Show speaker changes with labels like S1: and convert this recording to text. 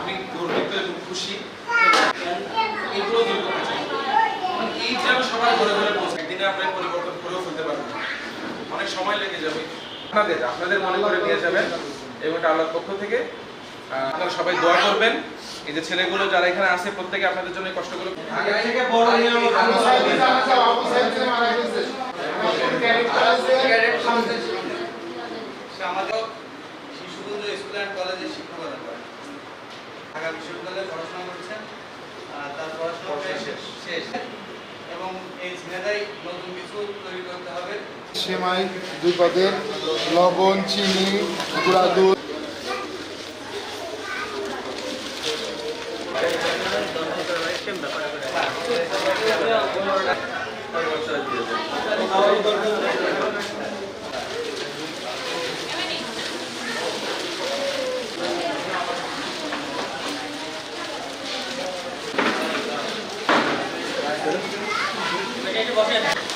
S1: আমি গর্বিত এবং খুশি এগুলো এই যেন সবার ঘরে ঘরে পৌঁছে একদিনে আমরা পরিবর্তন করেও ফেলতে পারব। অনেক সময় লেগে যাবে। আপনাদের আপনাদের মনে করে নিয়ে যাবেন এবং আল্লাহর পক্ষ থেকে আপনারা সবাই দোয়া করবেন। এই যে ছেলেগুলো যারা এখানে আছে প্রত্যেকে আপনাদের জন্য কষ্টগুলো
S2: আগে থেকে বড় নিয়ম
S3: সে আমাদের শিশুকুঞ্জ স্কুল অ্যান্ড কলেজে শিক্ষকতা করেন ঢাকা বিশ্ববিদ্যালয়ে পড়াশোনা করছেন আর তার পড়াশোনা প্রায় শেষ। শেষ। এবং এই ঝিনাদাই নতুন কিছু তৈরি করতে হবে।
S2: সেমাই দুই পদের লবণ চিনি গুঁড়া দুধ।
S4: বসে